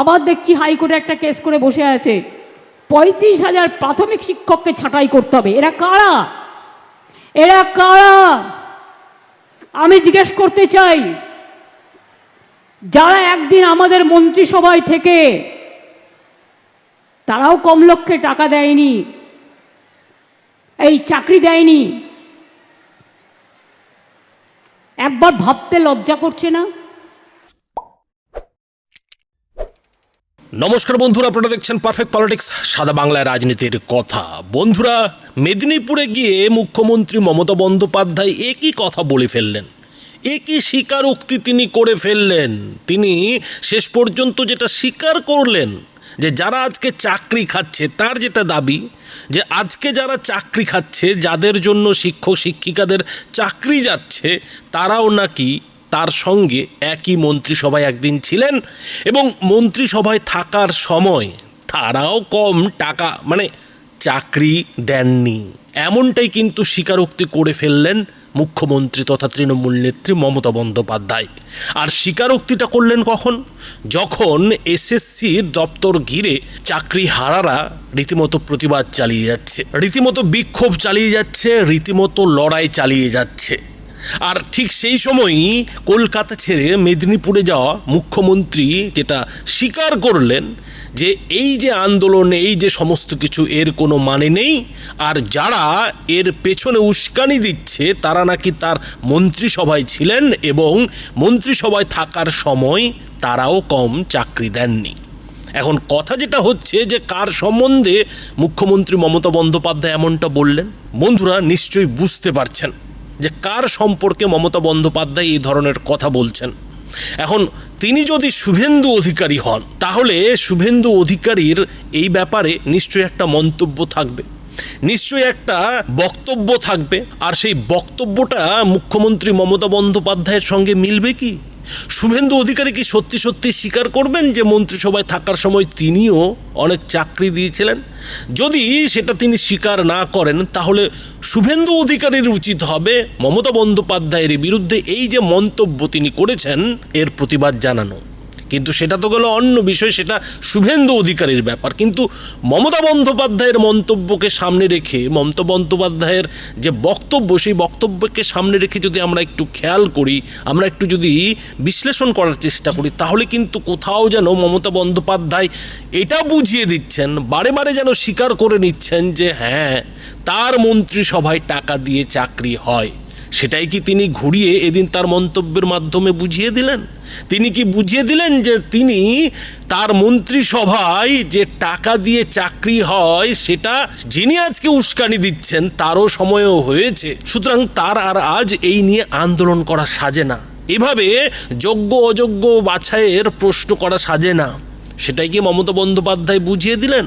আবার দেখছি হাইকোর্টে একটা কেস করে বসে আছে। পঁয়ত্রিশ হাজার প্রাথমিক শিক্ষককে ছাঁটাই করতে হবে। এরা কারা? এরা কারা? আমি জিজ্ঞেস করতে চাই, যারা একদিন আমাদের মন্ত্রিসভায় থেকে তারাও কম লক্ষ্যে টাকা দেয়নি, এই চাকরি দেয়নি, একবার ভাবতে লজ্জা করছে না? নমস্কার বন্ধুরা, আপনারা দেখছেন পারফেক্ট পলিটিক্স সাদা বাংলায় রাজনীতির কথা। বন্ধুরা, মেদিনীপুরে গিয়ে মুখ্যমন্ত্রী মমতা বন্দ্যোপাধ্যায় একই কথা বলে ফেললেন। একই স্বীকারোক্তি তিনি করে ফেললেন। তিনি শেষ পর্যন্ত যেটা স্বীকার করলেন, যে যারা আজকে চাকরি খাচ্ছে, তার যেটা দাবি, যে আজকে যারা চাকরি খাচ্ছে, যাদের জন্য শিক্ষক শিক্ষিকাদের চাকরি যাচ্ছে, তারাও নাকি তার সঙ্গে একই মন্ত্রিসভায় একদিন ছিলেন এবং মন্ত্রিসভায় থাকার সময় তারাও কম টাকা মানে চাকরি দেননি। এমনটাই কিন্তু স্বীকারোক্তি করে ফেললেন মুখ্যমন্ত্রী তথা তৃণমূল নেত্রী মমতা বন্দ্যোপাধ্যায়। আর স্বীকারোক্তিটা করলেন কখন? যখন এসএসসি দপ্তর ঘিরে চাকরি হারারা রীতিমতো প্রতিবাদ চালিয়ে যাচ্ছে, রীতিমতো বিক্ষোভ চালিয়ে যাচ্ছে, রীতিমতো লড়াই চালিয়ে যাচ্ছে। আর ঠিক সেই সময়ই কলকাতা ছেড়ে মেদিনীপুরে যাওয়া মুখ্যমন্ত্রী যেটা স্বীকার করলেন যে এই যে আন্দোলন, এই যে সমস্ত কিছু এর কোনো মানে নেই, আর যারা এর পেছনে উস্কানি দিচ্ছে তারা নাকি তার মন্ত্রিসভায় ছিলেন এবং মন্ত্রিসভায় থাকার সময় তারাও কম চাকরি দেননি। এখন কথা যেটা হচ্ছে যে কার সম্বন্ধে মুখ্যমন্ত্রী মমতা বন্দ্যোপাধ্যায় এমনটা বললেন, বন্ধুরা নিশ্চয়ই বুঝতে পারছেন। যে কার সম্পর্কে মমতা বন্দ্যোপাধ্যায় এই ধরনের কথা বলছেন? এখন তিনি যদি শুভেন্দু অধিকারী হন, তাহলে শুভেন্দু অধিকারীর এই ব্যাপারে নিশ্চয়ই একটা মন্তব্য থাকবে। নিশ্চয়ই একটা বক্তব্য থাকবে। আর সেই বক্তব্যটা মুখ্যমন্ত্রী মমতা বন্দ্যোপাধ্যায়ের সঙ্গে মিলবে কি? শুভেন্দু অধিকারী কি সত্যি সত্যি স্বীকার করবেন যে মন্ত্রিসভায় থাকার সময় তিনিও অনেক চাকরি দিয়েছিলেন? যদি সেটা তিনি স্বীকার না করেন, তাহলে শুভেন্দু অধিকারীর উচিত হবে মমতা বন্দ্যোপাধ্যায়ের বিরুদ্ধে এই যে মন্তব্য তিনি করেছেন, এর প্রতিবাদ জানানো। কিন্তু সেটা তো গেল অন্য বিষয়, সেটা শুভেন্দু অধিকারীর ব্যাপার। কিন্তু মমতা বন্দ্যোপাধ্যায়ের মন্তব্যকে সামনে রেখে, মমতা বন্দ্যোপাধ্যায়ের যে বক্তব্য, সেই বক্তব্যকে সামনে রেখে যদি আমরা একটু খেয়াল করি, আমরা একটু যদি বিশ্লেষণ করার চেষ্টা করি, তাহলে কিন্তু কোথাও যেন মমতা বন্দ্যোপাধ্যায় এটা বুঝিয়ে দিচ্ছেন, বারে বারে যেন স্বীকার করে নিচ্ছেন যে হ্যাঁ তার মন্ত্রিসভায় টাকা দিয়ে চাকরি হয়। সেটাই কি তিনি ঘুরিয়ে এদিন তার মন্তব্যের মাধ্যমে বুঝিয়ে দিলেন? তিনি কি বুঝিয়ে দিলেন যে তিনি তার মন্ত্রিসভায় যে টাকা দিয়ে চাকরি হয় সেটা যিনি আজকে উস্কানি দিচ্ছেন তারও সময়ও হয়েছে। সুতরাং তার আর আজ এই নিয়ে আন্দোলন করা সাজে না। এভাবে যোগ্য অযোগ্য বাছাইয়ের প্রশ্ন করা সাজে না। সেটাই কি মমতা বন্দ্যোপাধ্যায় বুঝিয়ে দিলেন?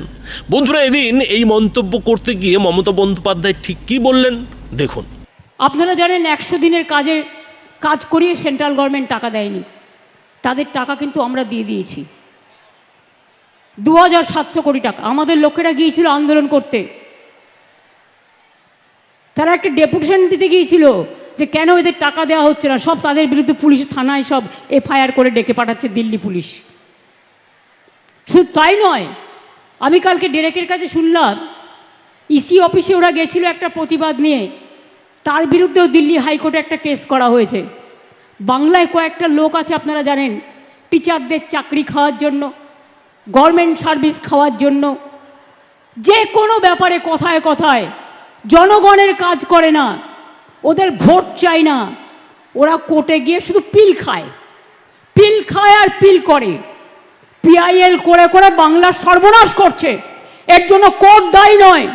বন্ধুরা, এদিন এই মন্তব্য করতে গিয়ে মমতা বন্দ্যোপাধ্যায় ঠিক কি বললেন? দেখুন। আপনারা জানেন একশো দিনের কাজের কাজ করিয়ে সেন্ট্রাল গভর্নমেন্ট টাকা দেয়নি। তাদের টাকা কিন্তু আমরা দিয়ে দিয়েছি। দু হাজার সাতশো কোটি টাকা। আমাদের লোকেরা গিয়েছিল আন্দোলন করতে। তারা একটা ডেপুটেশন দিতে গিয়েছিল যে কেন এদের টাকা দেওয়া হচ্ছে না? সব তাদের বিরুদ্ধে পুলিশ, থানায় সব এফআইআর করে ডেকে পাঠাচ্ছে দিল্লি পুলিশ। শুধু তাই নয়, আমি কালকে ডেরেকের কাছে শুনলাম, ইসি অফিসে ওরা গেছিল একটা প্রতিবাদ নিয়ে। তার বিরুদ্ধেও দিল্লি হাইকোর্টে একটা কেস করা হয়েছে। বাংলায় কয়েকটা লোক আছে আপনারা জানেন, টিচারদের চাকরি খাওয়ার জন্য গভর্নমেন্ট সার্ভিস খাওয়ার জন্য। যে কোনো ব্যাপারে কথায় কথায় জনগণের কাজ করে না, ওদের ভোট চাই না। ওরা কোর্টে গিয়ে শুধু পিল খায়। পিল খায় আর পিল করে। পিআইএল করে করে বাংলার সর্বনাশ করছে। এর জন্য কোর্ট দায়ী নয়,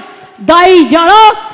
দায়ী যারা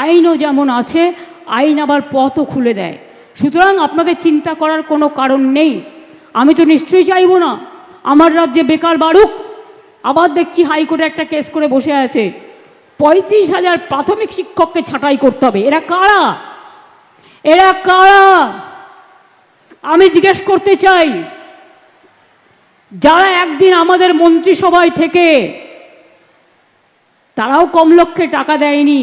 আইনও যেমন আছে, আইন আবার পথও খুলে দেয়। সুতরাং আপনাদের চিন্তা করার কোনো কারণ নেই। আমি তো নিশ্চয়ই চাইব না। আমার রাজ্যে বেকার বাড়ুক আবার দেখছি হাইকোর্টে একটা কেস করে বসে আছে। পঁয়ত্রিশ হাজার প্রাথমিক শিক্ষককে ছাঁটাই করতে হবে। এরা কারা? এরা কারা? আমি জিজ্ঞেস করতে চাই, যারা একদিন আমাদের মন্ত্রিসভায় থেকে, তারাও কম লক্ষ্যে টাকা দেয়নি।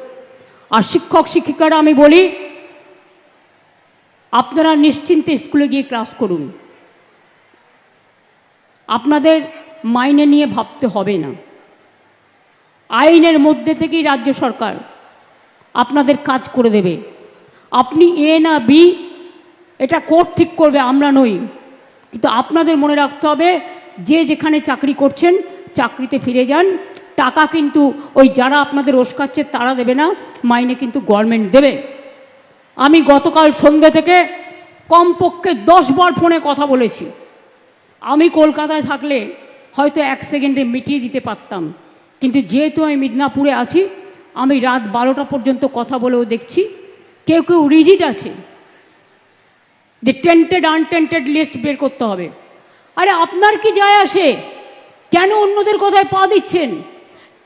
আর শিক্ষক শিক্ষিকারা আমি বলি, আপনারা নিশ্চিন্তে স্কুলে গিয়ে ক্লাস করুন। আপনাদের মাইনে নিয়ে ভাবতে হবে না। আইনের মধ্যে থেকেই রাজ্য সরকার আপনাদের কাজ করে দেবে। আপনি এ না বি, এটা কোর্ট ঠিক করবে, আমরা নই। কিন্তু আপনাদের মনে রাখতে হবে, যে যেখানে চাকরি করছেন, চাকরিতে ফিরে যান। টাকা কিন্তু ওই যারা আপনাদের ওস্কাচ্ছে তারা দেবে না, মাইনে কিন্তু গভর্নমেন্ট দেবে। আমি গতকাল সন্ধ্যে থেকে কমপক্ষে দশ বার ফোনে কথা বলেছি। আমি কলকাতায় থাকলে হয়তো এক সেকেন্ডে মিটিয়ে দিতে পারতাম। কিন্তু যেহেতু আমি মিদনাপুরে আছি, আমি রাত বারোটা পর্যন্ত কথা বলেও দেখছি। কেউ কেউ রিজিট আছে। যে টেন্টেড আনটেন্টেড লিস্ট বের করতে হবে। আরে আপনার কি যায় আসে? কেন অন্যদের কথায় পা দিচ্ছেন?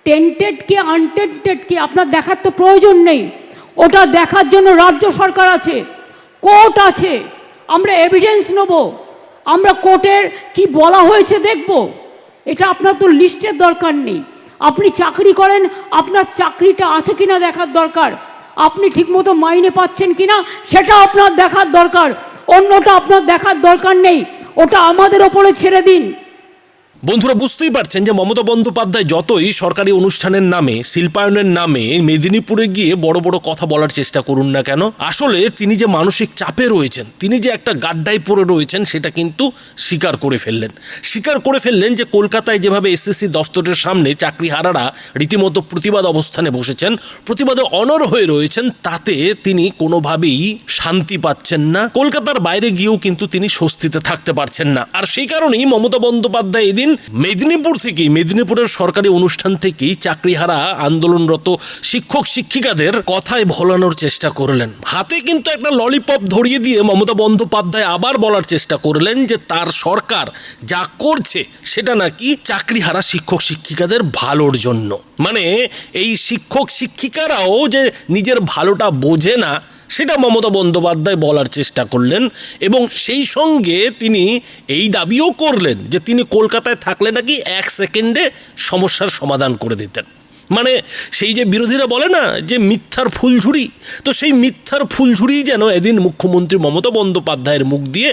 টেন্টেড কি আনটেন্টেড কি, আপনার দেখার তো প্রয়োজন নেই। ওটা দেখার জন্য রাজ্য সরকার আছে, কোর্ট আছে, আমরা এভিডেন্স নেব, আমরা কোর্টের কি বলা হয়েছে দেখব। এটা আপনার তো লিস্টের দরকার নেই। আপনি চাকরি করেন, আপনার চাকরিটা আছে কিনা দেখার দরকার। আপনি ঠিকমতো মাইনে পাচ্ছেন কিনা, সেটা আপনার দেখার দরকার। অন্যটা আপনার দেখার দরকার নেই। ওটা আমাদের ওপরে ছেড়ে দিন। বন্ধুরা বুঝতেই পারছেন যে মমতা বন্দ্যোপাধ্যায় যতই সরকারি অনুষ্ঠানের নামে, শিল্পায়নের নামে মেদিনীপুরে গিয়ে বড় বড় কথা বলার চেষ্টা করুন না কেন, আসলে তিনি যে মানসিক চাপে রয়েছেন, তিনি যে একটা গাড্ডায় পড়ে রয়েছেন, সেটা কিন্তু স্বীকার করে ফেললেন। স্বীকার করে ফেললেন যে কলকাতায় যেভাবে এসএসসি দফতরের সামনে চাকরিহারারা রীতিমতো প্রতিবাদ অবস্থানে বসেছেন, প্রতিবাদে অনর হয়ে রয়েছেন, তাতে তিনি কোনোভাবেই শান্তি পাচ্ছেন না। কলকাতার বাইরে গিয়েও কিন্তু তিনি স্বস্তিতে থাকতে পারছেন না। আর সেই কারণেই মমতা বন্দ্যোপাধ্যায় এদিন মেদিনীপুর থেকেই, মেদিনীপুরের সরকারি অনুষ্ঠান থেকেই চাকরিহারা আন্দোলনরত শিক্ষক, শিক্ষিকাদের কথায় ভোলানোর চেষ্টা করলেন। হাতে কিন্তু একটা ললিপপ ধরিয়ে দিয়ে মমতা বন্দ্যোপাধ্যায় আবার বলার চেষ্টা করলেন যে তার সরকার যা করছে সেটা নাকি চাকরিহারা শিক্ষক, শিক্ষিকাদের ভালোর জন্য। মানে এই শিক্ষক, শিক্ষিকারাও যে নিজের ভালোটা বোঝে না সেটা মমতা বন্দ্যোপাধ্যায় বলার চেষ্টা করলেন এবং সেই সঙ্গে তিনি এই দাবিও করলেন যে তিনি কলকাতায় থাকলে নাকি এক সেকেন্ডে সমস্যার সমাধান করে দিতেন। মানে সেই যে বিরোধীরা বলে না যে মিথ্যার ফুলঝুরি, তো সেই মিথ্যার ফুলঝুরি যেন এদিন মুখ্যমন্ত্রী মমতা বন্দ্যোপাধ্যায়ের মুখ দিয়ে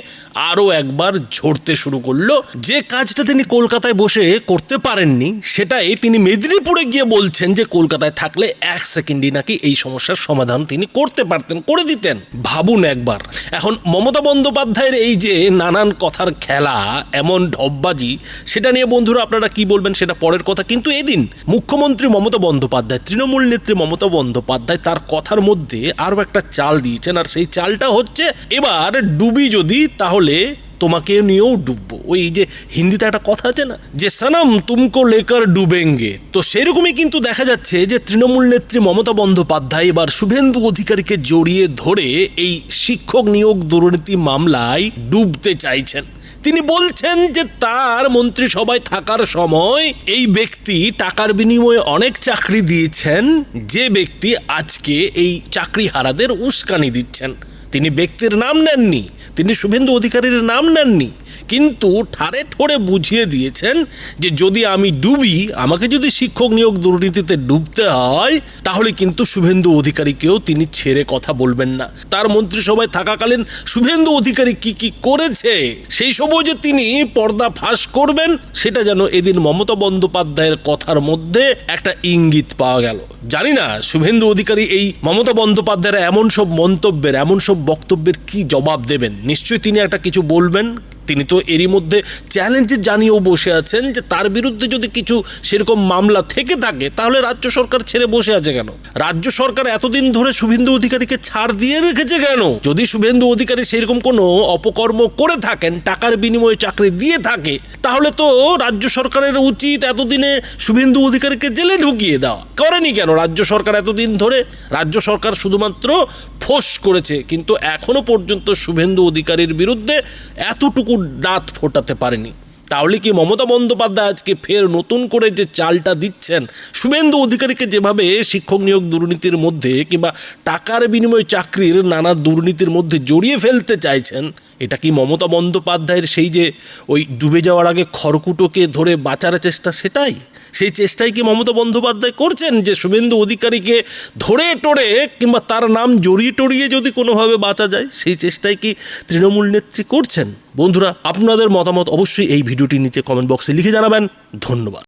আরও একবার ঝরতে শুরু করল। যে কাজটা তিনি কলকাতায় বসে করতে পারেননি, সেটাই তিনি মেদিনীপুরে গিয়ে বলছেন যে কলকাতায় থাকলে এক সেকেন্ডই নাকি এই সমস্যার সমাধান তিনি করতে পারতেন, করে দিতেন। ভাবুন একবার। এখন মমতা বন্দ্যোপাধ্যায়ের এই যে নানান কথার খেলা, এমন ঢপবাজি সেটা নিয়ে বন্ধুরা আপনারা কি বলবেন সেটা পরের কথা, কিন্তু এদিন মুখ্যমন্ত্রী মমতা বন্দ্যোপাধ্যায়, তৃণমূল নেত্রী মমতা বন্দ্যোপাধ্যায় তার কথার মধ্যে আরও একটা চাল দিয়েছেন আর সেই চালটা হচ্ছে, এবার ডুবি যদি তাহলে তোমাকে নিয়েও ডুববো। ওই যে হিন্দিতে একটা কথা আছে না, যে সনম তুমকো লেকার ডুবেঙ্গে। তো সেরকমই কিন্তু দেখা যাচ্ছে যে তৃণমূল নেত্রী মমতা বন্দ্যোপাধ্যায় এবার শুভেন্দু অধিকারীকে জড়িয়ে ধরে এই শিক্ষক নিয়োগ দুর্নীতি মামলায় ডুবতে চাইছেন। তিনি বলছেন যে তার মন্ত্রিসভায় থাকার সময় এই ব্যক্তি টাকার বিনিময়ে অনেক চাকরি দিয়েছেন। যে ব্যক্তি আজকে এই চাকরি হারাদের উস্কানি দিচ্ছেন। তিনি ব্যক্তির নাম নেননি, তিনি শুভেন্দু অধিকারীর নাম নেননি, কিন্তু ঠারে ঠোরে বুঝিয়ে দিয়েছেন যে যদি আমি ডুবি, আমাকে যদি শিক্ষক নিয়োগ দুর্নীতিতে ডুবতে হয়, তাহলে কিন্তু শুভেন্দু অধিকারীকেও তিনি ছেড়ে কথা বলবেন না। তার মন্ত্রিসভায় থাকাকালীন শুভেন্দু অধিকারী কি কি করেছে, সেই সময় যে তিনি পর্দা ফাঁস করবেন, সেটা যেন এদিন মমতা বন্দ্যোপাধ্যায়ের কথার মধ্যে একটা ইঙ্গিত পাওয়া গেল। জানি না, শুভেন্দু অধিকারী এই মমতা বন্দ্যোপাধ্যায়ের এমন সব মন্তব্যের, এমন সব বক্তব্যের কি জবাব দেবেন? নিশ্চয়ই তিনি একটা কিছু বলবেন। তিনি তো এরই মধ্যে চ্যালেঞ্জে জানিয়েও বসে আছেন যে তার বিরুদ্ধে যদি কিছু সেরকম মামলা থেকে থাকে, তাহলে রাজ্য সরকার ছেড়ে বসে আছে কেন? রাজ্য সরকার এতদিন ধরে শুভেন্দু অধিকারীকে ছাড় দিয়ে রেখেছে কেন? যদি শুভেন্দু অধিকারী সেরকম কোনো অপকর্ম করে থাকেন, টাকার বিনিময়ে চাকরি দিয়ে থাকে, তাহলে তো রাজ্য সরকারের উচিত এতদিনে শুভেন্দু অধিকারীকে জেলে ঢুকিয়ে দেওয়া। করেনি কেন? রাজ্য সরকার এতদিন ধরে, রাজ্য সরকার শুধুমাত্র ফোঁস করেছে, কিন্তু এখনও পর্যন্ত শুভেন্দু অধিকারীর বিরুদ্ধে এতটুকু দাঁত ফোটাতে পারেনি। তাহলে কি মমতা বন্দ্যোপাধ্যায় আজকে ফের নতুন করে যে চালটা দিচ্ছেন, শুভেন্দু অধিকারীকে যেভাবে শিক্ষক নিয়োগ দুর্নীতির মধ্যে কিংবা টাকার বিনিময়ে চাকরির নানা দুর্নীতির মধ্যে জড়িয়ে ফেলতে চাইছেন, এটা কি মমতা বন্দ্যোপাধ্যায়ের সেই যে ওই ডুবে যাওয়ার আগে খড়কুটোকে ধরে বাঁচার চেষ্টা সেটাই? সেই চেষ্টাই কি মমতা বন্দ্যোপাধ্যায় করছেন যে শুভেন্দু অধিকারীকে ধরে টরে কিংবা তার নাম জড়িয়ে টড়িয়ে যদি কোনোভাবে বাঁচা যায়, সেই চেষ্টাই কি তৃণমূল নেত্রী করছেন? বন্ধুরা, আপনাদের মতামত অবশ্যই এই ভিডিওটির নিচে কমেন্ট বক্সে লিখে জানাবেন। ধন্যবাদ।